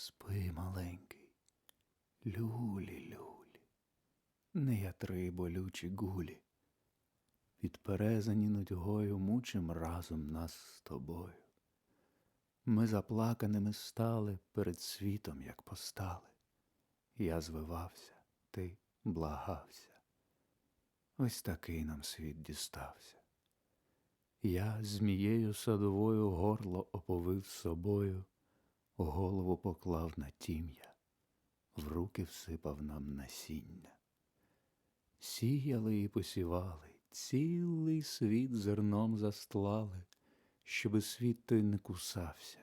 Спи, маленький, люлі, люлі, не ятри болючі гулі. Підперезані нудьгою мучим разом нас з тобою. Ми заплаканими стали перед світом, як постали. Я звивався, ти благався. Ось такий нам світ дістався. Я змією садовою горло оповив собою, голову поклав на тім'я, в руки всипав нам насіння. Сіяли і посівали, цілий світ зерном застлали, щоби світ той не кусався,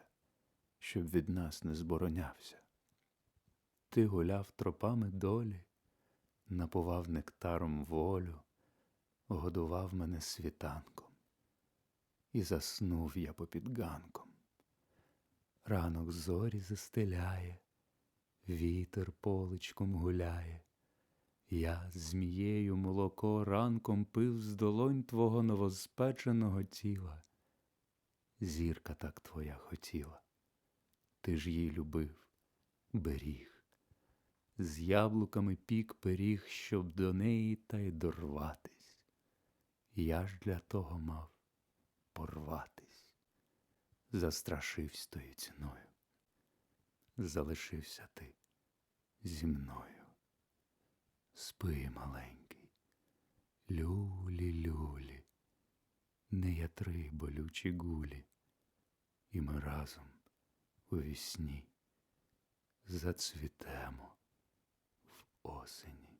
щоб від нас не зборонявся. Ти гуляв тропами долі, напував нектаром волю, годував мене світанком, і заснув я попід ганком. Ранок зорі застеляє, вітер поличком гуляє. Я змією молоко ранком пив з долонь твого новоспеченого тіла. Зірка так твоя хотіла, ти ж її любив, беріг, з яблуками пік пиріг, щоб до неї та й дорватись. Я ж для того мав порватись, застрашивсь тою ціною. Залишився ти зі мною. Спи, маленький, люлі, люлі, не ятри болючі гулі, і ми разом у вісні зацвітемо в осені.